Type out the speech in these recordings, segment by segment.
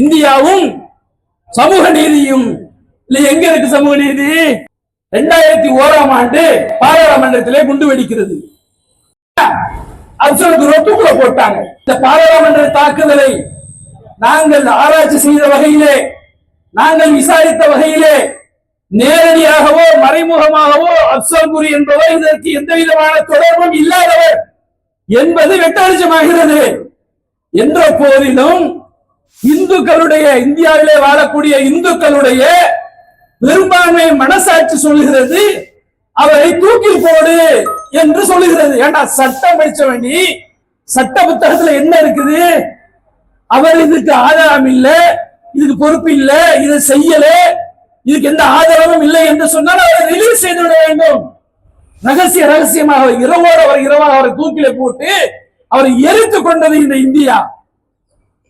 இந்தியாவும் சமூக நீதியும். இல்ல எங்க இருக்கு சமூக நீதி? ரெண்டாயிரத்தி ஓராம் ஆண்டு பாராளுமன்றத்திலே குண்டு வெடிக்கிறது. அரசுக்கு ரொட்டுக்குள்ள போட்டாங்க. இந்த பாராளுமன்ற தாக்குதலை நாங்கள் ஆராய்ச்சி செய்த வகையிலே நாங்கள் விசாரித்த வகையிலே நேரடியாகவோ மறைமுகமாகவோ அப்சல் குரி என்பவர் இதற்கு எந்த விதமான தொடர்பும் இல்லாதவர் என்பது வெட்டவெளிச்சமாகிறது. என்ற போதிலும் இந்துக்களுடைய இந்தியாவிலே வாழக்கூடிய இந்துக்களுடைய பெரும்பான்மை மனசாட்சி சொல்லுகிறது அவரை தூக்கில் போடு என்று சொல்லுகிறது. ஏன்னா சட்டம் படிச்ச வேண்டி? சட்ட புத்தகத்துல என்ன இருக்குது? அவர் இதுக்கு ஆதாரம் இல்லை இதுக்கு பொறுப்பு இல்லை இதை செய்யல இதுக்கு எந்த ஆதாரமும் இல்லை என்று சொன்னால் அவரை ரிலீஸ் செய்து விட வேண்டும். ரகசிய ரகசியமாக இரவோடு அவர் இரவாக அவரை தூக்கில போட்டு அவரை எரித்து கொண்டது இந்த இந்தியா.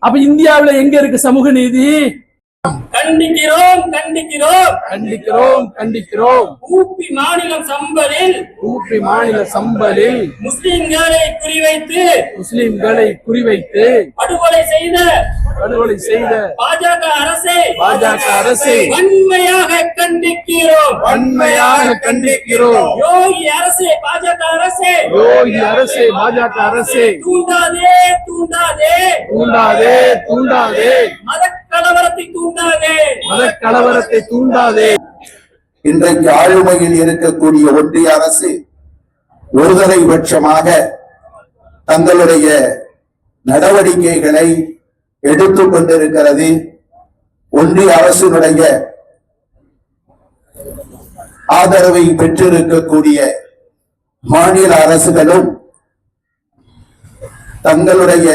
அப்ப இந்தியாவுல எங்க இருக்கு சமூக நீதி? கண்டிக்கிறோம் கண்டிக்கிறோம். கண்டிக்கிறோம் கண்டிக்கிறோம். ஊப்பி மாநிலம் சம்பலில் ஊப்பி மாநில சம்பலில் முஸ்லிம்களை குறிவைத்து முஸ்லிம்களை குறிவைத்து படுகொலை செய்த படுகொலை செய்த பாஜக அரசை பாஜக அரசை வன்மையாக கண்டிக்கிறோம். வன்மையாக கண்டிக்கிறோம். யோகி அரசே பாஜக அரசே. யோகி அரசே பாஜக அரசே. தூண்டாதே தூண்டாதே. தூண்டாதே தூண்டாதே. மத கலவரத்தை தூண்டாதே. மத கலவரத்தை தூண்டாதே. இன்றைக்கு ஆளுமையில் இருக்கக்கூடிய ஒன்றிய அரசு ஒருதலை பட்சமாக தங்களுடைய நடவடிக்கைகளை எடுத்துக் கொண்டிருக்கிறது. ஒன்றிய அரசினுடைய ஆதரவை பெற்றிருக்கக்கூடிய மாநில அரசுகளும் தங்களுடைய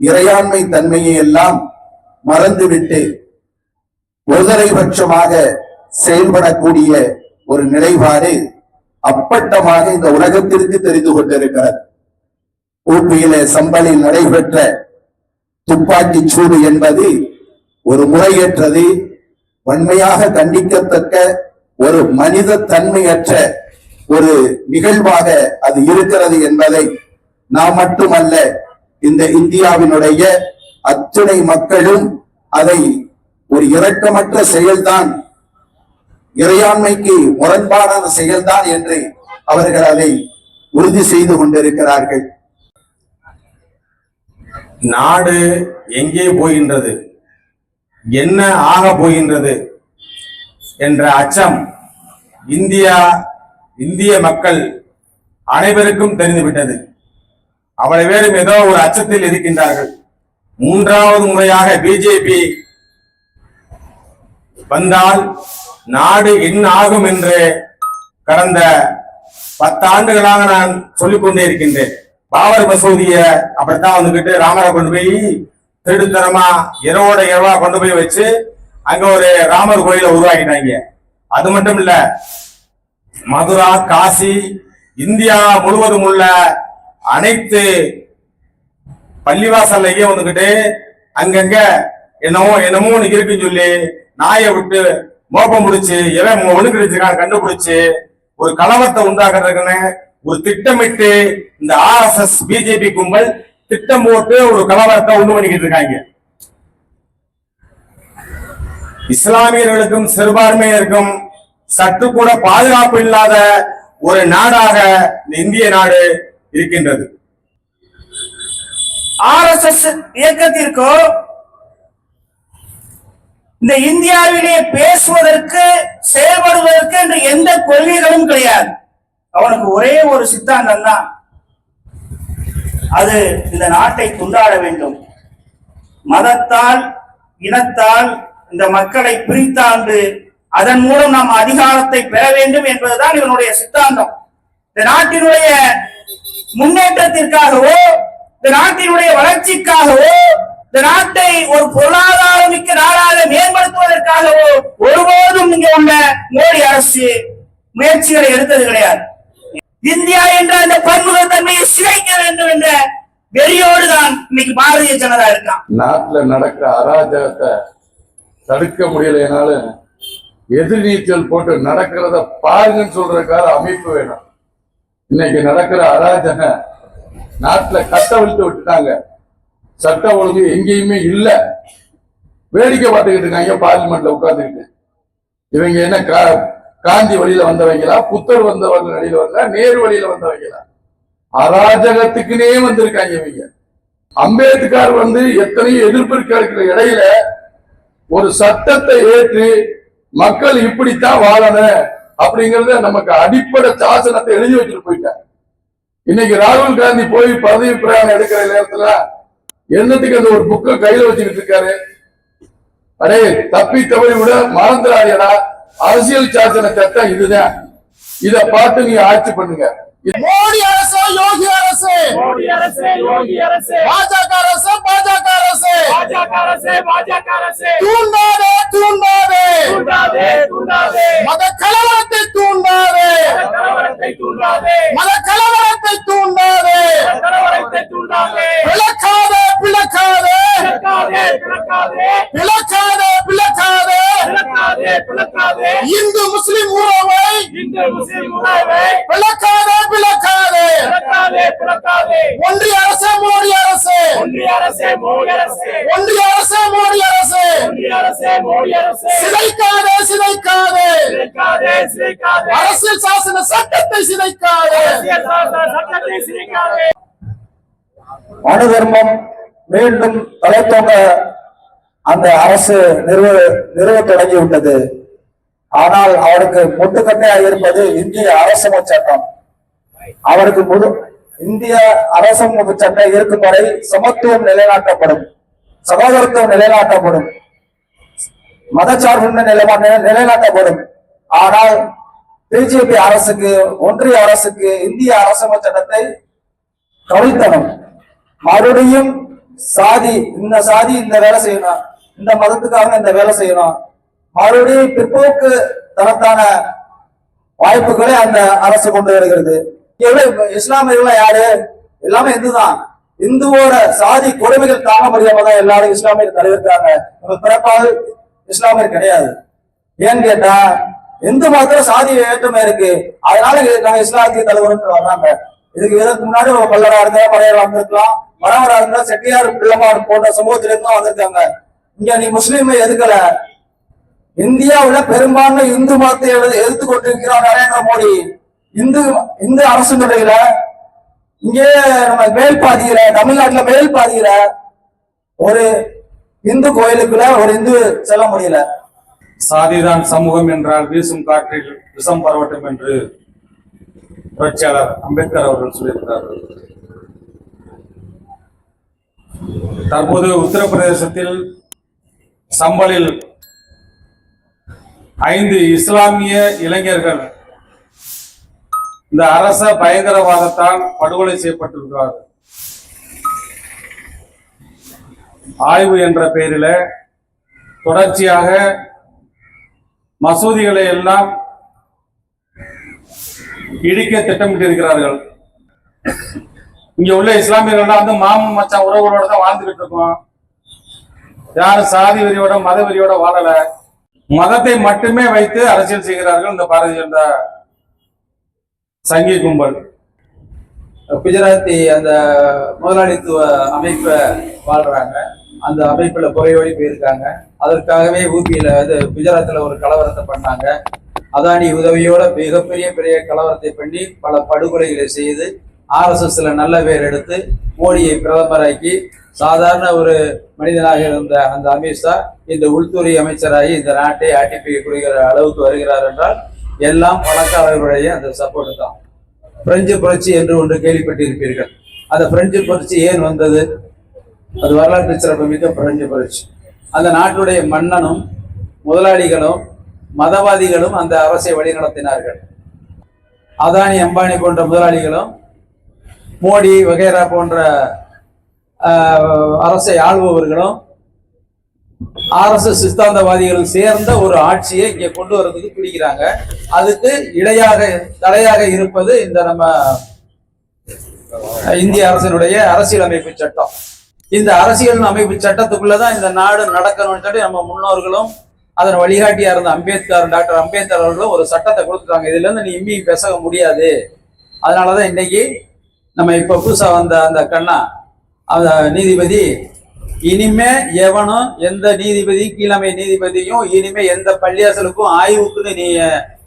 இறையாண்மை தன்மையை எல்லாம் மறந்துவிட்டு ஒருதலைபட்சமாக செயல்படக்கூடிய ஒரு நிலைப்பாடு அப்பட்டமாக இந்த உலகத்திற்கு தெரிந்து கொண்டிருக்கிறது. ஊப்பியில சம்பளில் நடைபெற்ற துப்பாக்கி சூடு என்பது ஒரு முறையற்றது வன்மையாக கண்டிக்கத்தக்க ஒரு மனித தன்மையற்ற ஒரு நிகழ்வாக அது இருக்கிறது என்பதை நாம் மட்டுமல்ல இந்த இந்தியாவினுடைய அத்துணை மக்களும் அதை ஒரு இரக்கமற்ற செயல்தான் இறையாண்மைக்கு முரண்பாடான செயல்தான் என்று அவர்கள் அதை உறுதி செய்து கொண்டிருக்கிறார்கள். நாடு எங்கே போகின்றது? என்ன ஆக போகின்றது? என்ற அச்சம் இந்தியா இந்திய மக்கள் அனைவருக்கும் தெரிந்துவிட்டது. அவ்வளவு பேரும் ஏதோ ஒரு அச்சத்தில் இருக்கின்றார்கள். மூன்றாவது முறையாக பிஜேபி வந்தால் நாடு என்ன ஆகும் என்று கடந்த பத்தாண்டுகளாக நான் சொல்லிக் கொண்டே இருக்கின்றேன். பாபர் மசூதிய அப்படித்தான் வந்துகிட்டு ராமரை கொண்டு போய் திருடுத்தனமா இரவோட இரவா கொண்டு போய் வச்சு அங்க ஒரு ராமர் கோயிலை உருவாக்கிட்டாங்க. அது மட்டும் இல்ல மதுரா காசி இந்தியா முழுவதும் உள்ள அனைத்து பள்ளிவாசல்லையும் வந்துகிட்டு அங்கங்க என்னமோ என்னமோ ஒண்ணு இருக்குன்னு சொல்லி நாயை விட்டு மோப்பம் முடிச்சு எவன் ஒழுங்கு வச்சிருக்கான் கண்டுபிடிச்சு ஒரு கலவரத்தை உண்டாக்குறதுக்குன்னு ஒரு திட்டமிட்டு இந்த ஆர்எஸ்எஸ் பிஜேபி கும்பல் திட்டம் போட்டு ஒரு கலவரத்தை உண்டு பண்ணிக்கிட்டு இருக்காங்க. இஸ்லாமியர்களுக்கும் சிறுபான்மையினருக்கும் சற்று கூட பாதுகாப்பு இல்லாத ஒரு நாடாக இந்த இந்திய நாடு இருக்கின்றது. ஆர் எஸ் எஸ் இயக்கத்திற்கோ இந்த இந்தியாவிலே பேசுவதற்கு செயல்படுவதற்கு என்று எந்த கொள்கைகளும் கிடையாது. அவனுக்கு ஒரே ஒரு சித்தாந்தம் தான். அது இந்த நாட்டை துண்டாட வேண்டும். மதத்தால் இனத்தால் இந்த மக்களை பிரித்தாண்டு அதன் மூலம் நாம் அதிகாரத்தை பெற வேண்டும் என்பதுதான் இவனுடைய சித்தாந்தம். இந்த நாட்டினுடைய முன்னேற்றத்திற்காகவோ இந்த நாட்டினுடைய வளர்ச்சிக்காகவோ இந்த நாட்டை ஒரு பொருளாதார மிக்க நாடாக மேம்படுத்துவதற்காகவோ ஒருபோதும் இங்க உள்ள மோடி அரசு முயற்சிகளை எடுத்தது கிடையாது. இந்தியா என்ற அந்த பன்முகத்தன்மையை சிதைக்க வேண்டும் என்ற வெறியோடு தான் இன்னைக்கு பாரதிய ஜனதா இருக்கான். நாட்டுல நடக்கிற அராஜகத்தை தடுக்க முடியலைனாலும் எதிர்நீச்சல் போட்டு நடக்கிறத பாருங்கன்னு சொல்றதுக்காக அமைப்பு வேணும். இன்னைக்கு நடக்கிற அராஜக நாட்டுல கட்டவிழ்த்து விட்டுட்டாங்க. சட்ட ஒழுங்கு எங்கேயுமே இல்ல. வேடிக்கை பார்த்துக்கிட்டு இருக்காங்க பார்லிமெண்ட்ல உட்கார்ந்துக்கிட்டு. இவங்க என்ன கா காந்தி வழியில வந்தவங்களா புத்தர் வந்தவங்க வழியில வந்தா நேரு வழியில வந்தவங்களா? அராஜகத்துக்குனே வந்திருக்காங்க இவங்க. அம்பேத்கர் வந்து எத்தனையோ எதிர்ப்பு இருக்கிற இடையில ஒரு சட்டத்தை ஏற்று மக்கள் இப்படித்தான் வாழணும். அப்படிங்கறத நமக்கு அடிப்படை சாசனத்தை எழுதி வச்சுட்டு போயிட்டார். இன்னைக்கு ராகுல் காந்தி போய் பதவி பிரயாணம் எடுக்கிற நேரத்துல என்னத்துக்கு அந்த ஒரு புக்கை கையில வச்சுக்கிட்டு இருக்காரு? அடே தப்பி தவறி விட மறந்துடாதீடா. அரசியல் சாசன சட்டம் இதுதான். இத பார்த்து நீங்க ஆட்சி பண்ணுங்க. மோடி அரசு யோகி அரசு? மோடி அரசு யோகி அரசு? பாஜக அரசு பாஜக அரசு? பாஜக அரசு பாஜக அரசு? தூண்டாதே தூண்டாதே மத கலவரத்தை தூண்டாதே. மத கலவரத்தை தூண்டாதே. பிளக்காத பிளக்காத. பிளக்காத பிளக்காத. இந்து முஸ்லிம் உறவை பிளக்காத பிளக்காத. ஒன்றிய அரசு மோடி அரசு. ஒன்றிய அரசு மோடி அரசு. ஒன்றிய சிதைக்காதே சிதைக்காதே அரசியல் சாசன சட்டத்தை சிதைக்காதே. மனு தர்மம் மீண்டும் தலைத்தோங்க அந்த அரசு நிறுவ நிறுவ தொடங்கி விட்டது ஆனால் அவருக்கு முட்டுக்கட்டையாக இருப்பது இந்திய அரசமைப்பு சட்டம் அவருக்கு முழு இந்திய அரசமைப்பு சட்டம் இருக்கும் வரை சமத்துவம் நிலைநாட்டப்படும். சகோதரத்துவம் நிலைநாட்டப்படும். மதச்சார்பின்மை நிலைமா நிலைநாட்டப்படும். ஆனால் பிஜேபி அரசுக்கு ஒன்றிய அரசுக்கு இந்திய அரசமைப்பு சட்டத்தை கவிழ்த்தனும் மறுபடியும் சாதி இந்த சாதி இந்த வேலை செய்யணும். இந்த மதத்துக்காக இந்த வேலை செய்யணும். மறுபடியும் பிற்போக்கு தரத்தான வாய்ப்புகளை அந்த அரசு கொண்டு வருகிறது. இஸ்லாமியர்கள் யாரு? எல்லாமே இந்து தான் இந்துவோட சாதி கொடுமைகள் தாங்க முடியாம தான் எல்லாரும் இஸ்லாமியர் தலைவருக்காங்க பிறப்பால் இஸ்லாமியர் கிடையாது. ஏன்னு கேட்டா இந்து மதத்துல சாதி ஏற்றுமை இருக்கு. அதனால நாங்க இஸ்லாமிய தலைவர்னு வர்றாங்க. இதுக்கு இதற்கு முன்னாடி ஒரு பல்லரா இருந்தா பழையரா இருந்திருக்கலாம் மரவரா இருந்தா செட்டியார் பிள்ளமார் போன்ற சமூகத்தில இருந்தும் வந்திருக்காங்க. இங்க நீ முஸ்லீமை எதுக்கல இந்தியாவுல பெரும்பான்மை இந்து மதத்தை எதிர்த்து கொண்டிருக்கிறார் நரேந்திர மோடி. இந்து இந்து அரசு முறையில இங்கே நம்ம மேல் பாதியில தமிழ்நாட்டுல மேல் பாதியில ஒரு இந்து கோயிலுக்குள்ள ஒரு இந்து செல்ல முடியல. சாதிதான் சமூகம் என்றால் வீசும் காற்றில் விஷம் பரவட்டும் என்று புரட்சியாளர் அம்பேத்கர் அவர்கள் சொல்லியிருக்கிறார்கள். தற்போது உத்தரப்பிரதேசத்தில் சம்பலில் ஐந்து இஸ்லாமிய இளைஞர்கள் இந்த அரச பயங்கரவாதத்தால் படுகொலை செய்யப்பட்டிருக்கிறார்கள். ஆய்வு என்ற பெயரில் தொடர்ச்சியாக மசூதிகளை எல்லாம் இடிக்க திட்டமிட்டிருக்கிறார்கள். இங்க உள்ள இஸ்லாமியர்கள்லாம் வந்து மாமன் மச்சான் உறவுகளோட தான் வாழ்ந்துகிட்டு இருக்கோம். யாரும் சாதி வெறியோட மத வெறியோட வாழல. மதத்தை மட்டுமே வைத்து அரசியல் செய்கிறார்கள் இந்த பாரதிய ஜனதா சங்கி கும்பல். குஜராத்தி அந்த முதலாளித்துவ அமைப்பை வாழ்றாங்க. அந்த அமைப்புல குறையோடி போயிருக்காங்க. அதற்காகவே ஊபியில இது குஜராத்தில் ஒரு கலவரத்தை பண்ணாங்க. அதானி உதவியோட மிகப்பெரிய பெரிய கலவரத்தை பண்ணி பல படுகொலைகளை செய்து ஆர்எஸ்எஸ்ல நல்ல பேர் எடுத்து மோடியை பிரதமராக்கி சாதாரண ஒரு மனிதனாக இருந்த அந்த அமித்ஷா இந்த உள்துறை அமைச்சராகி இந்த நாட்டை ஆட்டி கொடுக்கிற அளவுக்கு வருகிறார் என்றால் எல்லாம் பணக்காரர்களுடைய அந்த சப்போர்ட் தான். பிரெஞ்சு புரட்சி என்று ஒன்று கேள்விப்பட்டிருப்பீர்கள். அந்த பிரெஞ்சு புரட்சி ஏன் வந்தது? அது வரலாற்று சிறப்புமிக்க பிரெஞ்சு புரட்சி. அந்த நாட்டுடைய மன்னனும் முதலாளிகளும் மதவாதிகளும் அந்த அரசை வழிநடத்தினார்கள். அதானி அம்பானி போன்ற முதலாளிகளும் மோடி வகைரா போன்ற அரசை ஆள்பவர்களும் ஆர்எஸ்எஸ் சித்தாந்தவாதிகள் சேர்ந்த ஒரு ஆட்சியை இங்கே கொண்டு வர்றதுக்கு பிடிக்கிறாங்க. அதுக்கு இடையாக தடையாக இருப்பது இந்த நம்ம இந்திய அரசினுடைய அரசியலமைப்பு சட்டம். இந்த அரசியல் அமைப்பு சட்டத்துக்குள்ளதான் இந்த நாடு நடக்கணும்னு சொல்லி நம்ம முன்னோர்களும் அதன் வழிகாட்டியா இருந்த அம்பேத்கர் டாக்டர் அம்பேத்கர் அவர்களும் ஒரு சட்டத்தை கொடுத்துட்டாங்க. இதுல இருந்து நீ இம்மி பேச முடியாது. அதனாலதான் இன்னைக்கு நம்ம இப்ப புதுசா வந்த அந்த கண்ணா அந்த நீதிபதி இனிமே எவனும் எந்த நீதிபதி கீழமை நீதிபதியும் இனிமே எந்த பள்ளியாசலுக்கும் ஆய்வுக்குன்னு நீ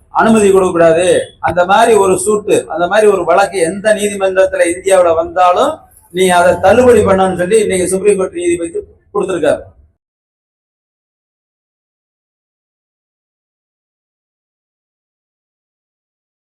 அனுமதி கொடுக்க கூடாது அந்த மாதிரி ஒரு சூட்டு அந்த மாதிரி ஒரு வழக்கு எந்த நீதிமன்றத்துல இந்தியாவில் வந்தாலும் நீ அதை தள்ளுபடி பண்ணணும்னு சொல்லி இன்னைக்கு சுப்ரீம் கோர்ட் நீதிபதி கொடுத்துருக்காரு.